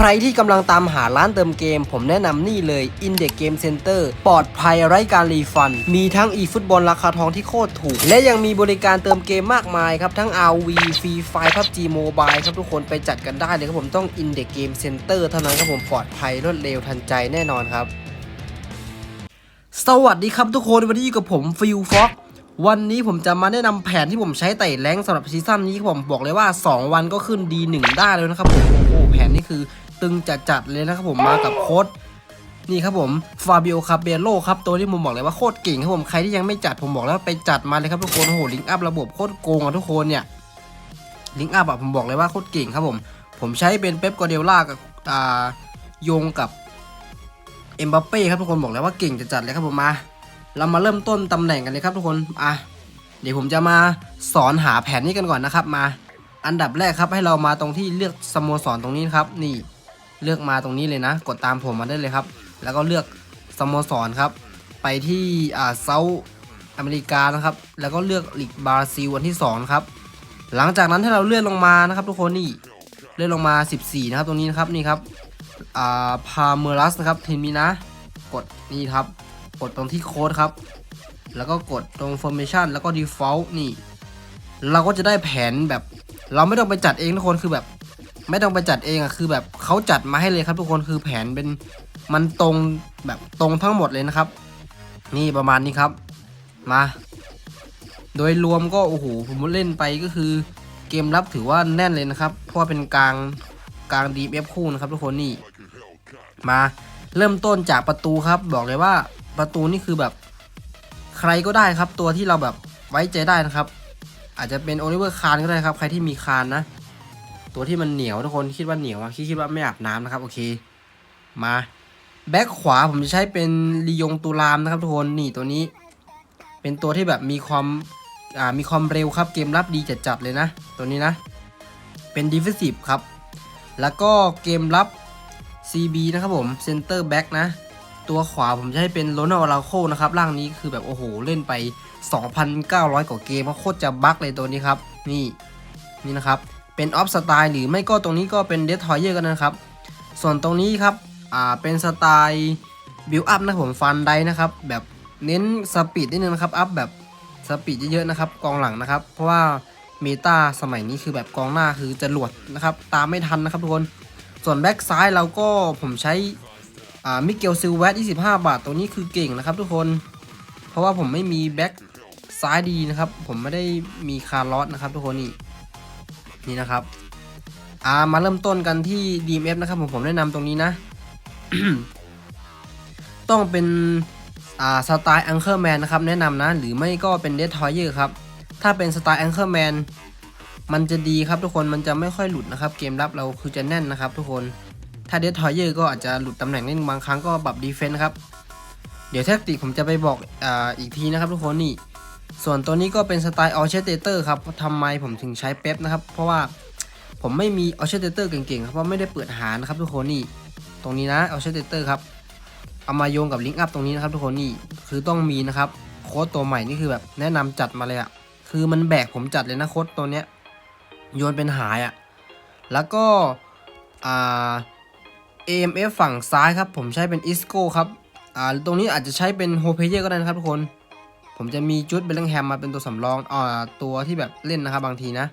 ใครที่กำลังตามหาร้านเติมเกม ผมแนะนำนี่เลย Index Game Center ปลอดภัยไร้การรีฟัน มีทั้ง e-football ราคาทองที่โคตรถูก และยังมีบริการเติมเกมมากมายครับ ทั้ง RV Free Fire PUBG Mobile ครับทุกคนไปจัดกันได้เลยครับผมต้อง Index Game Center เท่านั้นครับผมปลอดภัยรวดเร็วทันใจแน่นอนครับ สวัสดีครับทุกคนวันนี้อยู่กับผมฟิลฟ็อกวันนี้ผมจะมาแนะนำแผนที่ผมใช้ไต่แรงสำหรับซีซั่นนี้ผมบอกเลยว่า 2 วันก็ขึ้นดีหนึ่งได้เลยนะครับผมโอ้โหแผนนี้คือ ตึงจัดๆเลยนะครับผมมากับโค้ดนี่ครับผมฟาบิโอคาเบโลครับตัวที่ผมบอกเลยว่าโคตรเก่งครับผมใครที่ยังไม่จัดผมบอกแล้วไปจัดมาเลยครับทุกคนโอ้โหลิงก์อัพระบบโคตรโกงอะทุกคนเนี่ยลิงก์อัพอะผมบอกเลยว่าโคตรเก่งครับผม ผมใช้เป็นเป๊ปกอเดล่ากับอ่าโยงกับเอ็มบัปเป้ครับทุกคนบอกแล้วว่าเก่งจะจัดเลยครับผมมาเรามาเริ่มต้นตำแหน่งกันเลยครับทุกคนอะเดี๋ยวผมจะมาสอนหาแผนนี้กันก่อนนะครับมา อันดับแรกครับให้เรามาตรงที่เลือกสโมสรตรงนี้นครับนี่ เลือกมาตรงนี้เลยนะ กดตามผมมาได้เลยครับ แล้วก็เลือกสโมสรครับ ไปที่อ่าเซาอเมริกานะครับ แล้วก็เลือกลีกบราซิลวันที่สองครับ หลังจากนั้นถ้าเราเลื่อนลงมานะครับ ทุกคนนี่เลื่อนลงมา 14 นะครับ ตรงนี้นะครับนี่ครับอ่าพาเมรัสนะครับเทนมินะ กดนี่ครับ กดตรงที่โค้ดครับ แล้วก็กดตรง formation แล้วก็ default นี่ เราก็จะได้แผนแบบ เราไม่ต้องไปจัดเองทุกคนคือแบบ ไม่ต้องไปจัดเองอะคือแบบเขาจัดมาให้เลยครับทุกคนคือแผนเป็นมันตรงแบบตรงทั้งหมดเลยนะครับ นี่ประมาณนี้ครับมา โดยรวมก็โอ้โหผมเล่นไปก็คือเกมรับถือว่าแน่นเลยนะครับ เพราะว่าเป็นกลางกลาง DF คู่นะครับ ทุกคนนี่มาเริ่มต้นจากประตูครับ บอกเลยว่าประตูนี่คือแบบใครก็ได้ครับ ตัวที่เราแบบไว้ใจได้นะครับ อาจจะเป็นโอลิเวอร์คานก็ได้ครับ ใครที่มีคานนะ ตัวที่มันเหนียวทุกคนคิดว่าเหนียวอะคิดคิดว่าไม่อาบน้ำนะครับ โอเค มาแบ็คขวาผมจะใช้เป็นลียงตูรามนะครับทุกคนนี่ตัวนี้ เป็นตัวที่แบบมีความอ่ามีความเร็วครับเกมรับดีจัดๆเลยนะ ตัวนี้นะ เป็นดิฟ e ซีฟครับ แล้วก็เกมรับ CB นะครับผมเซนเตอร์แบ็กนะ ตัวขวาผมจะให้เป็นโรนัลอาราโคนะครับร่างนี้คือแบบโอ้โห เล่นไป 2,900 กว่าเกมเพราะโคตรจะบั๊กเลยตัวนี้ครับ นี่นี่นะครับ เป็นออฟสไตล์หรือไม่ก็ตรงนี้ก็เป็นเดททอยเยอร์กันนะครับ ส่วนตรงนี้ครับอ่าเป็นสไตล์บิวอัพนะผมฟันไดนะครับ แบบเน้นสปีดนิดนึงนะครับอัพแบบสปีดเยอะๆนะครับกองหลังนะครับ เพราะว่าเมตาสมัยนี้คือแบบกองหน้าคือจะหลวดนะครับ ตามไม่ทันนะครับทุกคนส่วนแบ็กซ้ายเราก็ผมใช้อ่ามิเกลซิลเวต25 บาท ตัวนี้คือเก่งนะครับทุกคน เพราะว่าผมไม่มีแบ็กซ้ายดีนะครับ ผมไม่ได้มีคาร์ลอสนะครับทุกคนนี่ นี่นะครับ อ่ามาเริ่มต้นกันที่ DMF นะครับผมผมแนะนำตรงนี้นะ ต้องเป็นอ่าสไตล์ Anchorman นะครับแนะนำนะ หรือไม่ก็เป็น Death Toyer ครับ ถ้าเป็นสไตล์ Anchorman มันจะดีครับทุกคนมันจะไม่ค่อยหลุดนะครับ เกมรับเราคือจะแน่นนะครับ ทุกคนถ้าเด t ทอยเยอร์ก็อาจจะหลุดตำแหน่งนิดนึงบางครั้งก็ปรับดีเฟนส์ครับ เดี๋ยวแท็กติกผมจะไปบอกอ่าอีกทีนะครับทุกคนนี่ ส่วนตัวนี้ก็เป็นสไตล์ออเชเตเตอร์ครับทำไมผมถึงใช้เป๊ปนะครับ เพราะว่าผมไม่มีออเชเตเตอร์เก่งๆครับเพราะไม่ได้เปิดหานะครับทุกคนนี่ ตรงนี้นะออเชเตเตอร์ครับ เอามาโยงกับลิงก์อัพตรงนี้นะครับทุกคนนี่คือต้องมีนะครับโค้ดตัวใหม่นี่คือแบบแนะนำจัดมาเลยอะคือมันแบกผมจัดเลยนะโค้ดตัวเนี้ยโยนเป็นหายอะ่ะแล้วก็อ่า AMF ฝั่งซ้ายครับ ผมใช้เป็น ISCO ครับอ่าตรงนี้อาจจะใช้เป็นโฮเพเยอร์ก็ได้นะครับทุกคน ผมจะมีจุดเบลลิงแฮมมาเป็นตัวสำรองอ่าตัวที่แบบเล่นนะครับบางทีนะ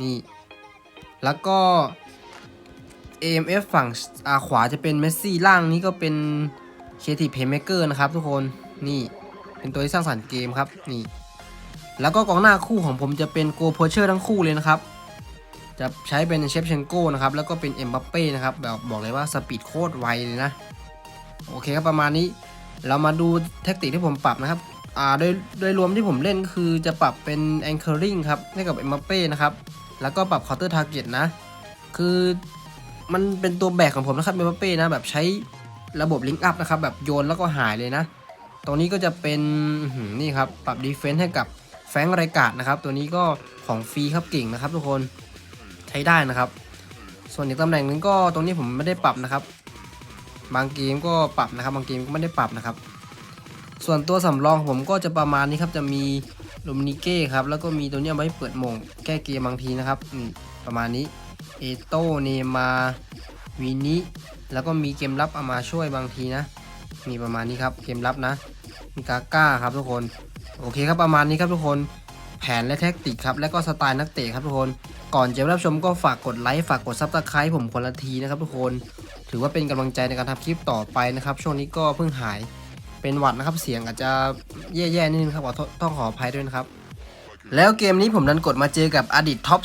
นี่ แล้วก็ AMF ฝั่งอาขวาจะเป็นเมสซี่ล่างนี้ก็เป็น Creative Playmaker นะครับทุกคนนี่เป็นตัวที่สร้างสรรค์เกมครับนี่ แล้วก็กองหน้าคู่ของผมจะเป็นโกโพเชอร์ทั้งคู่เลยนะครับ จะใช้เป็นเชฟเชนโก้นะครับ แล้วก็เป็นเอ็มบัปเป้นะครับแบบบอกเลยว่าสปีดโคตรไวเลยนะ โอเคครับประมาณนี้ เรามาดูแท็กติกที่ผมปรับนะครับ อ่าโดยโดยรวมที่ผมเล่นคือจะปรับเป็น anchoring ครับ ให้กับเอ็มบัปเป้นะครับ แล้วก็ปรับ counter target นะ คือมันเป็นตัวแบกของผมนะครับเอ็มบัปเป้นะ แบบใช้ระบบลิงก์อัพนะครับ แบบโยนแล้วก็หายเลยนะ ตรงนี้ก็จะเป็นนี่ครับ ปรับดีเฟนส์ให้กับแฟงไรกาดนะครับ ตัวนี้ก็ของฟรีครับเก่งนะครับ ทุกคนใช้ได้นะครับ ส่วนอีกตำแหน่งหนึงก็ตรงนี้ผมไม่ได้ปรับนะครับ บางเกมก็ปรับนะครับ บางเกมก็ไม่ได้ปรับนะครับ ส่วนตัวสำรองผมก็จะประมาณนี้ครับจะมีลูมนิเก้ครับแล้วก็มีตัวเนี้ยไว้เปิดมงแก้เกมบางทีนะครับอืมประมาณนี้เอโตเนมาวีนี้แล้วก็มีเกมลับเอามาช่วยบางทีนะ มีประมาณนี้ครับเกมลับนะ มีกาก้าครับทุกคนโอเคครับประมาณนี้ครับทุกคนแผนและแท็กติกครับและก็สไตล์นักเตะครับทุกคนก่อนจะรับชมก็ฝากกดไลค์ฝากกดซับสไครต์ผมคนละทีนะครับทุกคน ถือว่าเป็นกำลังใจในการทำคลิปต่อไปนะครับ ช่วงนี้ก็เพิ่งหาย เป็นหวัดนะครับเสียงอาจจะแย่ๆนิดนึงครับขอต้องขออภัยด้วยนะครับ แล้วเกมนี้ผมดันกดมาเจอกับอดีตท็อป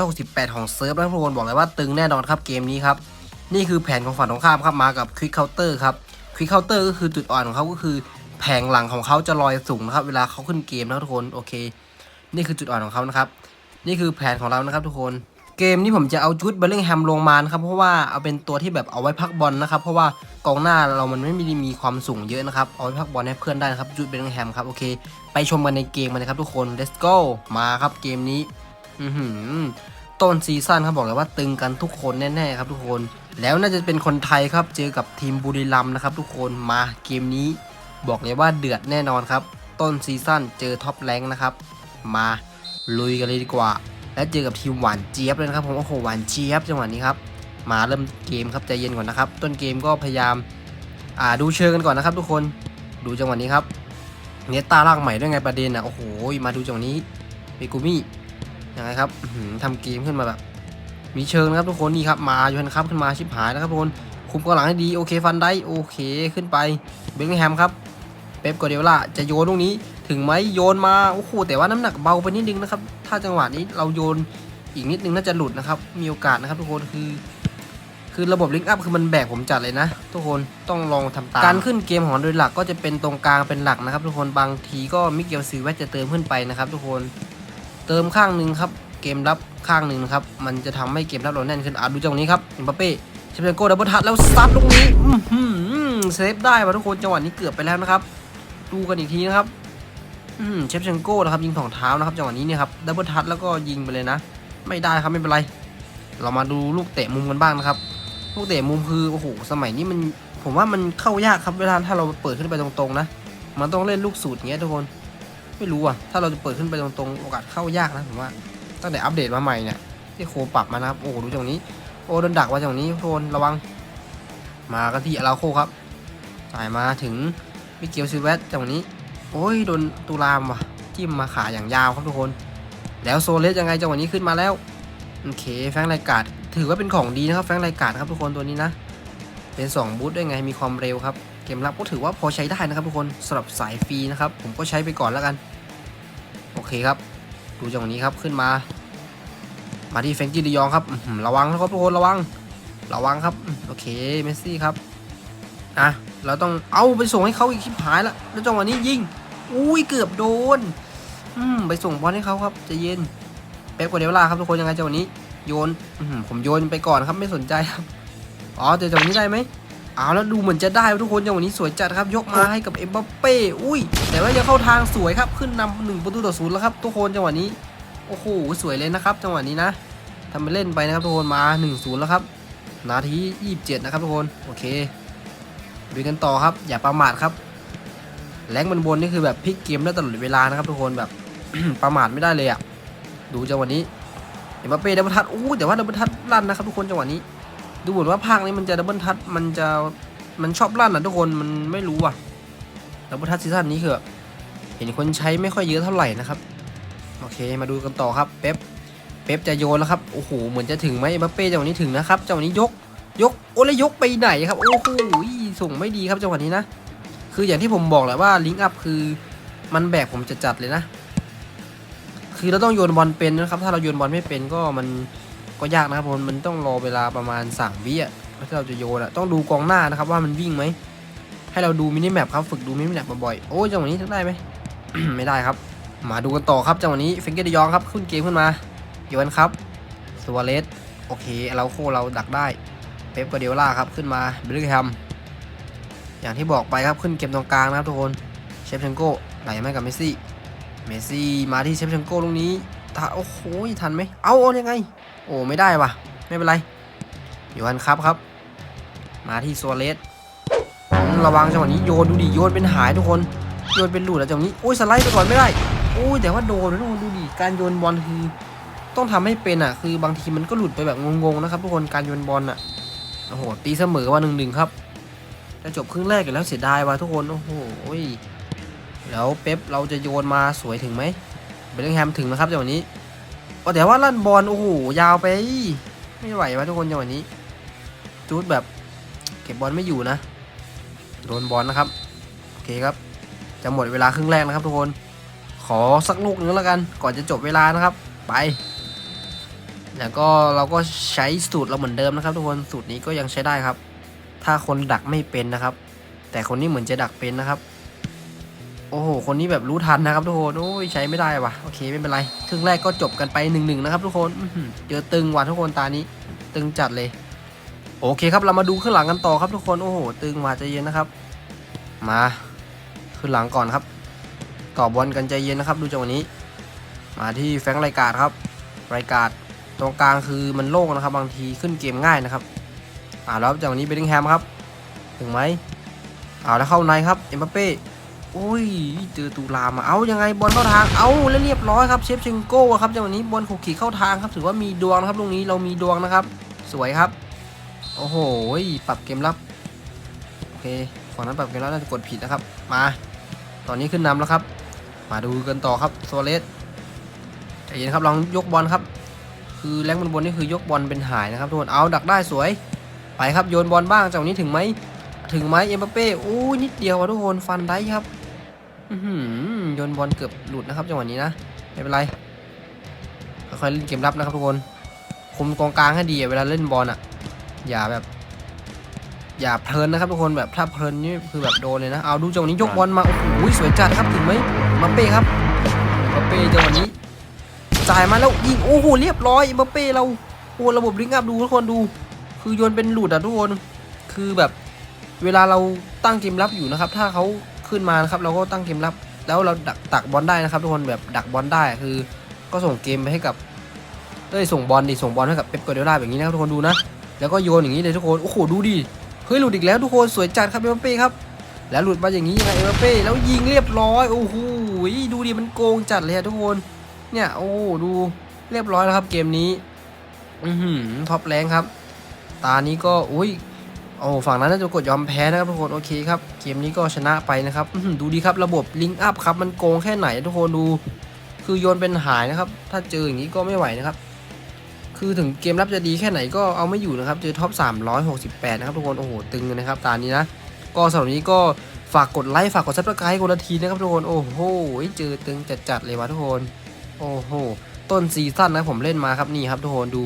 368 ของเซิร์ฟแล้วทุกคนบอกเลยว่าตึงแน่นอนครับเกมนี้ครับ นี่คือแผนของฝั่งตรงข้ามครับมากับควิกเคาน์เตอร์ครับควิกเคาน์เตอร์ก็คือจุดอ่อนของเขาก็คือ แผงหลังของเขาจะลอยสูงนะครับเวลาเขาขึ้นเกมนะทุกคนโอเค นี่คือจุดอ่อนของเขานะครับ นี่คือแผนของเรานะครับทุกคน เกมนี้ผมจะเอาจุดเบลลิงแฮมลงมานะครับเพราะว่าเอาเป็นตัวที่แบบเอาไว้พักบอลนะครับเพราะว่ากองหน้าเรามันไม่ได้มีความสูงเยอะนะครับเอาไว้พักบอลให้เพื่อนได้นะครับจุดเบลลิงแฮมครับโอเค ไปชมกันในเกมกันเลยครับทุกคน let's go มาครับเกมนี้อืต้นซีซั่นครับบอกเลยว่าตึงกันทุกคนแน่ๆครับทุกคน แล้วน่าจะเป็นคนไทยครับเจอกับทีมบุรีรัมย์นะครับทุกคนมาเกมนี้ บอกเลยว่าเดือดแน่นอนครับ ต้นซีซั่นเจอท็อปแรงค์นะครับมาลุยกันเลยดีกว่า และเจอกับทีมหวานเจี๊ยบเลยนะครับผมโอ้โหหวานเจี๊ยบจังหวะนี้ครับมาเริ่มเกมครับใจเย็นก่อนนะครับ ต้นเกมก็พยายามอ่าดูเชิงกันก่อนนะครับทุกคนดูจังหวะนี้ครับเนตตาล่างใหม่ด้วยไงประเด็นอะโอ้โหมาดูจังหวะนี้เบกูมี่ยังไงครับอื้อหือทำเกมขึ้นมาแบบ มีเชิงนะครับทุกคนนี่ครับมาอยู่นครับขึ้นมาชิบหายนะครับทุกคนคุมกองหลังให้ดีโอเคฟันได้โอเคขึ้นไปเบลแฮมครับ เป๊ปกวาร์ดิโอล่าจะโยนลูกนี้ถึงไหมโยนมาโอ้โหแต่ว่าน้ำหนักเบาไปนิดนึงนะครับ ถ้าจังหวะนี้เราโยนอีกนิดนึงน่าจะหลุดนะครับ มีโอกาสนะครับทุกคนคือ คือระบบลิงก์อัพคือมันแบกผมจัดเลยนะ ทุกคนต้องลองทำตามการขึ้นเกมของโดยหลักก็จะเป็นตรงกลางเป็นหลักนะครับ ทุกคนบางทีก็มิเกลซีเวสจะเติมขึ้นไปนะครับ ทุกคนเติมข้างหนึ่งครับ เกมรับข้างหนึ่งนะครับมันจะทำให้เกมรับเราแน่นขึ้นอะดูจังหวะนี้ครับอ็มบัปเป้เชฟเชนโก้ดับเบิลทัชแล้วซัดลูกนี้เซฟได้ว่ะทุกคนจังหวะนี้เกือบไปแล้วนะครับ ดูกันอีกทีนะครับ อืมเชฟเชนโก้นะครับยิงสองเท้านะครับจังหวะนี้เนี่ยครับดับเบิลทัชแล้วก็ยิงไปเลยนะ ไม่ได้ครับไม่เป็นไร เรามาดูลูกเตะมุมกันบ้างนะครับ ลูกเตะมุมคือโอ้โหสมัยนี้มันผมว่ามันเข้ายากครับเวลาถ้าเราเปิดขึ้นไปตรงๆนะ มันต้องเล่นลูกสูตรอย่างเงี้ยทุกคน ไม่รู้อะถ้าเราจะเปิดขึ้นไปตรงๆโอกาสเข้ายากนะผมว่าตั้งแต่อัปเดตมาใหม่เนี่ยที่โคปรับมานะครับโอ้โหดูจังนี้ โอ้โดนดักว่าจังนี้ทุกคนระวัง มากันที่อาราโคครับจ่ายมาถึง มิเกลซิลเวสจังหวะนี้ โอ้ยโดนตูรามว่ะ จิ้มมาขาอย่างยาวครับทุกคน แล้วโซเลสยังไงจังหวะนี้ขึ้นมาแล้ว โอเค แฟงไรกาดถือว่าเป็นของดีนะครับแฟงไรกาดครับทุกคนตัวนี้นะ เป็น 2 บูทด้วยไงมีความเร็วครับ เกมรับก็ถือว่าพอใช้ได้นะครับทุกคนสำหรับสายฟรีนะครับ ผมก็ใช้ไปก่อนแล้วกัน โอเคครับ ดูจังหวะนี้ครับขึ้นมา มาที่เฟงกี้ดิยองครับระวังนะครับทุกคนระวัง ระวังครับ โอเคเมสซี่ครับ อะเราต้องเอาไปส่งให้เขาอีกชิบหายแล้วแล้วจังหวะนี้ยิงอุ้ยเกือบโดน อืมไปส่งบอลให้เขาครับใจะเย็นเป๊ปกว่าร์ดิโอล่าครับทุกคนยังไงจังหวะนี้โยนผมโยนไปก่อนครับไม่สนใจครับอ๋อแต่จังหวะนี้ได้ไหมเอาแล้วดูเหมือนจะได้ทุกคนจังหวะนี้สวยจัดครับ ยกมาให้กับเอ็มบัปเป้อุ้ย แต่ว่ายังเข้าทางสวยครับขึ้นนำหนึ่งประตูต่อศูนย์แล้วครับทุกคนจังหวะนี้โอ้โหสวยเลยนะครับจังหวะนี้นะทำไปเล่นไปนะครับทุกคนมา1นศูนย์แล้วครับ นาที 27 นะครับทุกคนโอเค ดูกันต่อครับ อย่าประมาทครับแรงบนบนนี่คือแบบพลิกเกมได้ตลอดเวลานะครับทุกคนแบบ ประมาทไม่ได้เลยอะดูจังหวะนี้เอ็มบัปเป้ดับเบิลทัชอู้แต่ว่าดับเบิลทัชลั่นนะครับทุกคนจังหวะนี้ ดูเหมือนว่าภาคนี้มันจะดับเบิลทัชมันจะมันชอบลั่นอะทุกคนมันไม่รู้อะดับเบิลทัชซีซั่นนี้คือเห็นคนใช้ไม่ค่อยเยอะเท่าไหร่นะครับโอเคมาดูกันต่อครับเป๊ปเป๊ปจะโยนแล้วครับโอ้โหเหมือนจะถึงไหมเอ็มบัปเป้จังหวะนี้ถึงนะครับจังหวะนี้ยกยกโอ้แล้วยกไปไหนครับโอ้โห ส่งไม่ดีครับจังหวะนี้นะ คืออย่างที่ผมบอกแหละว่าลิงก์อัพคือมันแบกผมจะจัดเลยนะ คือเราต้องโยนบอลเป็นนะครับ ถ้าเราโยนบอลไม่เป็นก็มันก็ยากนะครับผมมันต้องรอเวลาประมาณสามวิอะที่เราจะโยนอะต้องดูกองหน้านะครับว่ามันวิ่งไหมให้เราดูมินิแมปครับฝึกดูมินิแมปบ่อยๆโอ้จังหวะนี้ทำได้ไหมไม่ได้ครับ มาดูกันต่อครับจังหวะนี้เฟงเกอร์ยองครับขึ้นเกมขึ้นมาโยนครับสวาเลสโอเคเราโคเราดักได้เป๊ปกวาร์ดิโอล่าครับขึ้นมาเบลลิงแฮม อย่างที่บอกไปครับขึ้นเกมตรงกลางนะครับทุกคนเชฟเชนโก้ไหลมากับเมสซี่เมสซี่มาที่เชฟเชนโก้ตรงนี้ถ้าโอ้โหทันไหมเอาเอายังไง โอ้ไม่ได้ว่ะ ไม่เป็นไรโยนครับครับ มาที่สวาเลสระวังจังหวะนี้โยนดูดิโยนเป็นหายทุกคนโยนเป็นหลุดแล้วจังหวะนี้โอ้ยสไลด์ไปก่อนไม่ได้โอ้ยแต่ว่าโดนนะทุกคนดูดิการโยนบอลคือต้องทำให้เป็นอะ คือบางทีมันก็หลุดไปแบบงงๆนะครับทุกคนการโยนบอลอะโอ้โหตีเสมอว่าหนึ่งหนึ่งครับ จะจบครึ่งแรกกันแล้วเสียดายว่ะทุกคน โอ้โหแล้วเป๊ปเราจะโยนมาสวยถึงไหมเบลลิงแฮมถึงนะครับจังหวะนี้โอ้แต่ว่าลั่นบอลโอ้โหยาวไป ไม่ไหววะทุกคนจังหวะนี้ จูดแบบเก็บบอลไม่อยู่นะโดนบอลนะครับโอเคครับ จะหมดเวลาครึ่งแรกนะครับทุกคน ขอสักลูกหนึงแล้วกัน ก่อนจะจบเวลานะครับ ไปแล้วก็เราก็ใช้สูตรเราเหมือนเดิมนะครับ ทุกคนสูตรนี้ก็ยังใช้ได้ครับ ถ้าคนดักไม่เป็นนะครับ แต่คนนี้เหมือนจะดักเป็นนะครับ โอ้โห คนนี้แบบรู้ทันนะครับทุกคนโอ้ยใช้ไม่ได้ว่ะโอเคไม่เป็นไรครึ่งแรกก็จบกันไปหนึ่งหนึ่งนะครับทุกคนเจอตึงว่ะทุกคนตานี้ ตึงจัดเลย โอเคครับเรามาดูข้างหลังกันต่อครับทุกคนโอ้โห ตึงมาใจเย็นนะครับ มาขึ้นหลังก่อนครับ ต่อบอลกันใจเย็นนะครับ ดูจังหวะนี้ มาที่แฟงค์ไรการครับไรการตรงกลางคือมันโล่งนะครับ บางทีขึ้นเกมง่ายนะครับ อ่าแล้วจังหวะนี้เบลลิงแฮมครับ ถึงไหมเอาแล้วเข้าในครับเอ็มบัปเป้โอ้ยเจอตูลามาเอายังไงบอลเข้าทางเอาแล้วเรียบร้อยครับเชฟเชงโก้ครับจังหวะนี้บอลขูกขีเข้าทางครับถือว่ามีดวงนะครับตรงนี้เรามีดวงนะครับ สวยครับ โอ้โหปรับเกมรับโอเคฝั่งนั้นปรับเกมรับน่าจะกดผิดนะครับ มา ตอนนี้ขึ้นนำแล้วครับ มาดูกันต่อครับโซเลสใจเย็นครับลองยกบอลครับ คือแรงบนบนนี่คือยกบอลเป็นหายนะครับทุกคนเอาดักได้สวย ไปครับโยนบอลบ้างจากนี้ถึงไหมถึงไหมเอ็มบัปเป้โอ้ยนิดเดียวอะทุกคนฟันได้ครับอือโยนบอลเกือบหลุดนะครับจังหวะนี้นะไม่เป็นไรค่อยๆเล่นเกมรับนะครับทุกคนคุมกองกลางให้ดีเวลาเล่นบอลอะ อย่าแบบ อย่าเพลินนะครับทุกคนแบบถ้าเพลินนี่คือแบบโดนเลยนะเอาดูจังหวะนี้ยกบอลมาโอ้โหสวยจัดครับถึงไหมมาเป้ครับมาเป้จังหวะนี้จ่ายมาแล้วยิงโอ้โหเรียบร้อยมาเป้เราโอ้ระบบลิงก์อัพดูทุกคนดู คือโยนเป็นหลุดอะทุกคนคือแบบเวลาเราตั้งเกมรับอยู่นะครับ ถ้าเขาขึ้นมานะครับ เราก็ตั้งเกมรับ แล้วเราดักตักบอลได้นะครับ ทุกคนแบบดักบอลได้คือ ก็ส่งเกมไปให้กับเอ้ยส่งบอลดิส่งบอลให้กับเป๊ปกัวเดล่าแบบนี้นะครับทุกคนดูนะแล้วก็โยนอย่างนี้เลยทุกคนโอ้โหดูดิเฮ้ยหลุดอีกแล้วทุกคนสวยจัดครับเอ็มบัปเป้ครับแล้วหลุดมาอย่างนี้ยังไงเอ็มบัปเป้แล้วยิงเรียบร้อยโอ้โหดูดิมันโกงจัดเลยทุกคนเนี่ยโอ้ดูเรียบร้อยแล้วครับเกมนี้ อือหือท็อปแรงครับ ตานี้ก็อุ้ยโอ้ฝั่งนั้นน่าจะกดยอมแพ้นะครับทุกคนโอเคครับเกมนี้ก็ชนะไปนะครับดูดีครับระบบลิงก์อัพครับมันโกงแค่ไหนทุกคนดู คือโยนเป็นหายนะครับ ถ้าเจออย่างนี้ก็ไม่ไหวนะครับ คือถึงเกมรับจะดีแค่ไหนก็เอาไม่อยู่นะครับเจอท็อป 368 นะครับทุกคนโอ้โหตึงนะครับ ตานี้นะก็สำหรับนี้ก็ฝากกดไลค์ฝากกดซับสไครต์คนละทีนะครับทุกคนโอ้โหเจอตึงจัดๆเลยวะทุกคน โอ้โหต้นซีซั่นนะผมเล่นมาครับนี่ครับทุกคนดู